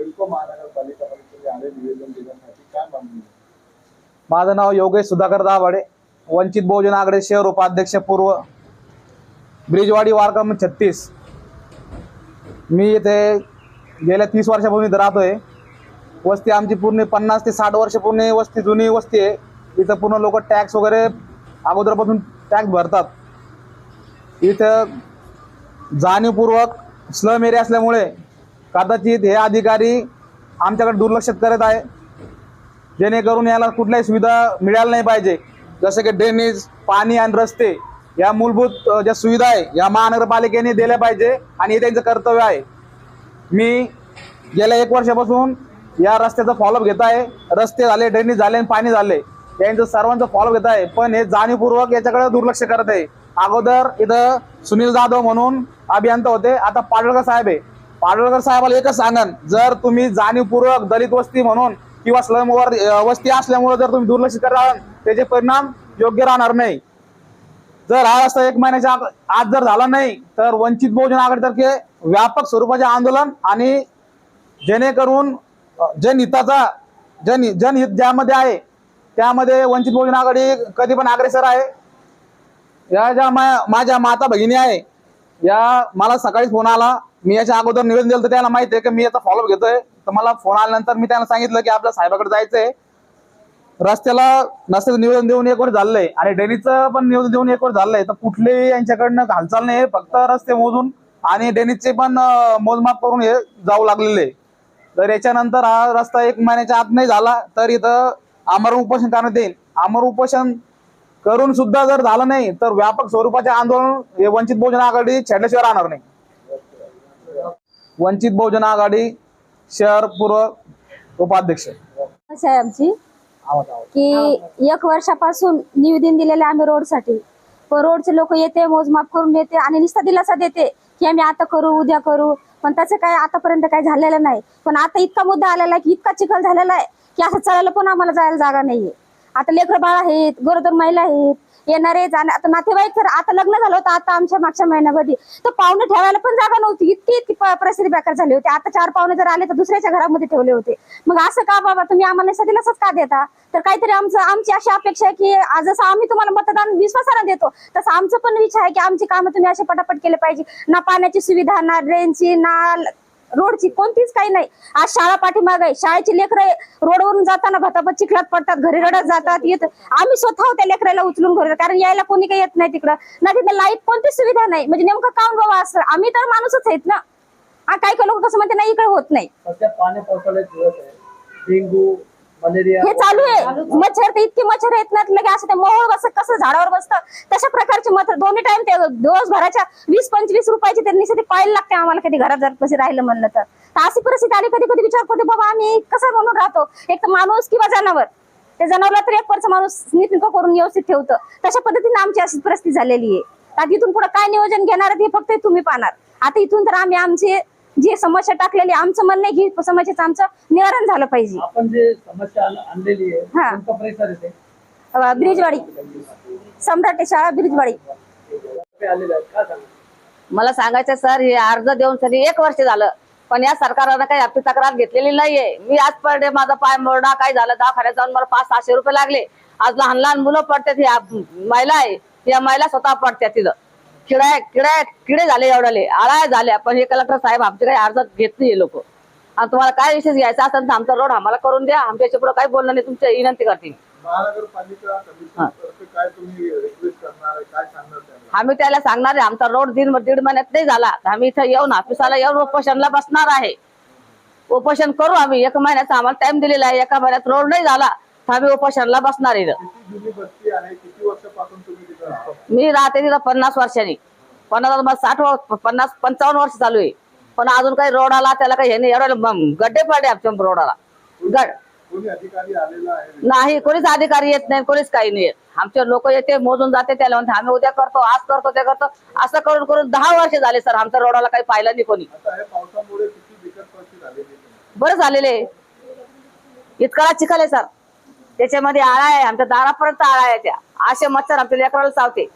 सिडको निवेदन देण्यासाठी काय मागणी माझं नाव योगेश सुधाकर दाभाडे वंचित बहुजन आघाडी शहर उपाध्यक्ष पूर्व ब्रिजवाडी वार्ड क्रमांक छत्तीस. मी इथे गेल्या तीस वर्षापूर्वी इथं राहतोय. वस्ती आमची पूर्ण पन्नास ते साठ वर्ष पूर्ण वस्ती जुनी वस्ती आहे. इथं पूर्ण लोक टॅक्स वगैरे अगोदरपासून टॅक्स भरतात. इथं जाणीवपूर्वक स्लम एरिया असल्यामुळे कदाचित हे अधिकारी आमच्याकडे दुर्लक्ष करत आहे. जेणेकरून याला कुठल्याही सुविधा मिळायला नाही पाहिजे. जसं की ड्रेनेज पाणी आणि रस्ते या मूलभूत ज्या सुविधा आहे या महानगरपालिकेने दिल्या पाहिजे आणि हे त्यांचं कर्तव्य आहे. मी गेल्या एक वर्षापासून या रस्त्याचा फॉलोअप घेत आहे. रस्ते झाले ड्रेनेज झाले आणि पाणी झाले. यांचं सर्वांचं फॉलोअप घेत आहे. पण हे जाणीवपूर्वक याच्याकडे दुर्लक्ष करत आहे. अगोदर इथं सुनील जाधव म्हणून अभियंता होते. आता पाडळकर साहेब आहे. पाडळकर साहेबाला एकच सांगन जर तुम्ही जाणीवपूर्वक दलित वस्ती म्हणून किंवा स्लमवर वस्ती असल्यामुळे जर तुम्ही दुर्लक्षित राहाल त्याचे परिणाम योग्य राहणार नाही. जर हा रस्ता एक महिन्याच्या आज जर झाला नाही तर वंचित बहुजन आघाडीतर्फे व्यापक स्वरूपाचे आंदोलन आणि जेणेकरून जनहिताचा जन जनहित ज्यामध्ये आहे त्यामध्ये वंचित बहुजन आघाडी कधी पण अग्रेसर आहे. या ज्या मा- माझ्या माता भगिनी आहे या मला सकाळीच फोन आला मी याच्या अगोदर निवेदन दिलं तर त्याला माहिती आहे की मी याचा फॉलोअप घेतोय. तर मला फोन आल्यानंतर मी त्यांना सांगितलं की आपल्या साहेबाकडे जायचंय. रस्त्याला नसतं निवेदन देऊन एक वर झालंय. आणि डेनीचं पण निवेदन देऊन एक वर झालंय. तर कुठलेही यांच्याकडनं हालचाल नाही फक्त रस्ते मोजून आणि डेनीचे पण मोजमाप करून हे जाऊ लागलेले तर याच्यानंतर हा रस्ता एक महिन्याच्या आत नाही झाला तर इथं आमरण उपोषण करण्यात येईल. अमर उपोषण करून सुद्धा जर झालं नाही तर व्यापक स्वरूपाचे आंदोलन हे वंचित बहुजन आघाडी छेडल्याशिवाय राहणार नाही. वंचित बहुजन आघाडी शहर पूर्व उपाध्यक्ष. समस्या आहे आमची की एक वर्षापासून निवेदन दिलेले आम्ही रोडसाठी. पण रोडचे लोक येते मोजमाप करून येते आणि नुसता दिलासा देते की आम्ही आता करू उद्या करू. पण त्याचं काय आतापर्यंत काही झालेलं नाही. पण आता इतका मुद्दा आलेला आहे की इतका चिखल झालेला आहे की असं चालायला पण आम्हाला जायला जागा नाहीये. आता लेकरं बाळ आहेत गरोदर महिला आहेत येणारे जाणार. आता नातेवाईक तर आता लग्न झालं होतं आता आमच्या मागच्या महिन्यामध्ये. तर पाहुणे ठेवायला पण जागा नव्हती. इतकी इतकी प- परिस्थिती बेकार झाली होती. आता चार पाहुणे जर आले तर दुसऱ्याच्या घरामध्ये ठेवले होते. मग असं का बाबा? तुम्ही आम्हाला नुसतं का देता? तर काहीतरी आमचं आमची अशी अपेक्षा आहे की जसं आम्ही तुम्हाला मतदान विश्वासानं देतो तसं आमचं पण विचार आहे की आमची कामं तुम्ही असे पटापट केले पाहिजे. ना पाण्याची सुविधा ना ड्रेनची ना रोडची कोणतीच काही नाही. आज शाळा पाठीमाग आहे. शाळेची लेकरं रोडवरून जाताना भताभत चिखलात पडतात घरी रडत जातात. येत आम्ही स्वतः त्या लेकराला उचलून घरी कारण यायला कोणी काही येत नाही तिकडं. ना तिथे लाइट कोणतीच सुविधा नाही. म्हणजे नेमकं काम बाबा असं आम्ही तर माणूसच आहेत ना. काही काही लोक कसं म्हणते नाही इकडे होत नाही. डेंगू हे चालू आहे. मच्छर तर इतके मच्छर येत नाहीत लगे असं ते मोहळ बसत कसं झाडावर बसतं. तशा प्रकारचे मच्छर दोन्ही टाइम ते दिवसभराच्या वीस पंचवीस रुपयाची त्यांनी ते पाहायला लागते आम्हाला कधी घरात जर कशी राहिलं म्हणलं तर. अशी परिस्थिती आली कधी कधी विचार करते बाबा आम्ही कसं म्हणून राहतो? एक तर माणूस किंवा जनावर. ते जनावरला तर एक वर्ष माणूस नीटनेटकं करून व्यवस्थित ठेवतं. तशा पद्धतीने आमची अशी परिस्थिती झालेली आहे. आता इथून पुढे काय नियोजन घेणार हे ते फक्त तुम्ही पाहणार. आता इथून तर आम्ही आमचे जी समस्या टाकलेली आमचं म्हणणं आहे ही समस्याचं आमचं निवारण झालं पाहिजे. आपण जे समस्या आण- आणलेली आहे हा. कोणता परिसर येते अ, ब्रिजवाडी. सम्राट शाळा ब्रिजवाडी. आलेले आहेत? का सांगा मला सांगायचं सर हे अर्ज देऊन सरी एक वर्ष झालं. पण या सरकारनं काही आपली तक्रार घेतलेली नाहीये. मी आज पर डे माझा पाय मोडा काय झालं? दवाखान्यात जाऊन मला पाच सहाशे रुपये लागले. आज लहान लहान मुलं पडतात ही आप- महिला आहे. या महिला स्वतः पडतात तिथं. किडा किडा किडे झाले एवढ्याले. आळ्या झाल्या पण हे कलेक्टर साहेब आमचे काही अर्ज घेत नाही लोक. आणि तुम्हाला काय विशेष घ्यायचा असेल तर आमचा रोड आम्हाला करून द्या. आमच्या याच्यापुढे काही बोलणं नाही. तुमच्या विनंती करते. आम्ही त्याला सांगणार आहे आमचा रोड दीड दीड महिन्यात नाही झाला. आम्ही इथं येऊन ऑफिसाला येऊन उपोषणला बसणार आहे. उपोषण करू आम्ही. एक महिन्याचा आम्हाला टाइम दिलेला आहे. एका महिन्यात रोड नाही झाला. तर आम्ही उपोषणला बसणार आहे मी राहते तिथं पन्नास वर्षांनी. पन्नास मला साठ पन्नास पंचावन्न वर्ष चालू आहे. पण अजून काही रोडाला त्याला काही हे नाही एवढं गड्डे पडले आमच्या रोडाला. गड. नाही कोणीच अधिकारी येत नाही कोणीच काही नाही येत. आमचे लोक येते मोजून जाते त्याला म्हणते आम्ही उद्या करतो आज करतो ते करतो. असं करून करून दहा वर्ष झाले सर आमच्या रोडाला काही पाहिलं नाही कोणी. बरं झालेले इतका चिखल आहे सर. त्याच्यामध्ये आळा आहे आमच्या दारापर्यंत आळा आहे त्या. असे मच्छर आमच्या लेकराला चावते.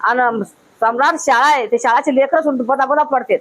आणि सम्राट शाळा आहे ते शाळाचे लेकर सुद्धा पदापदा पडतात.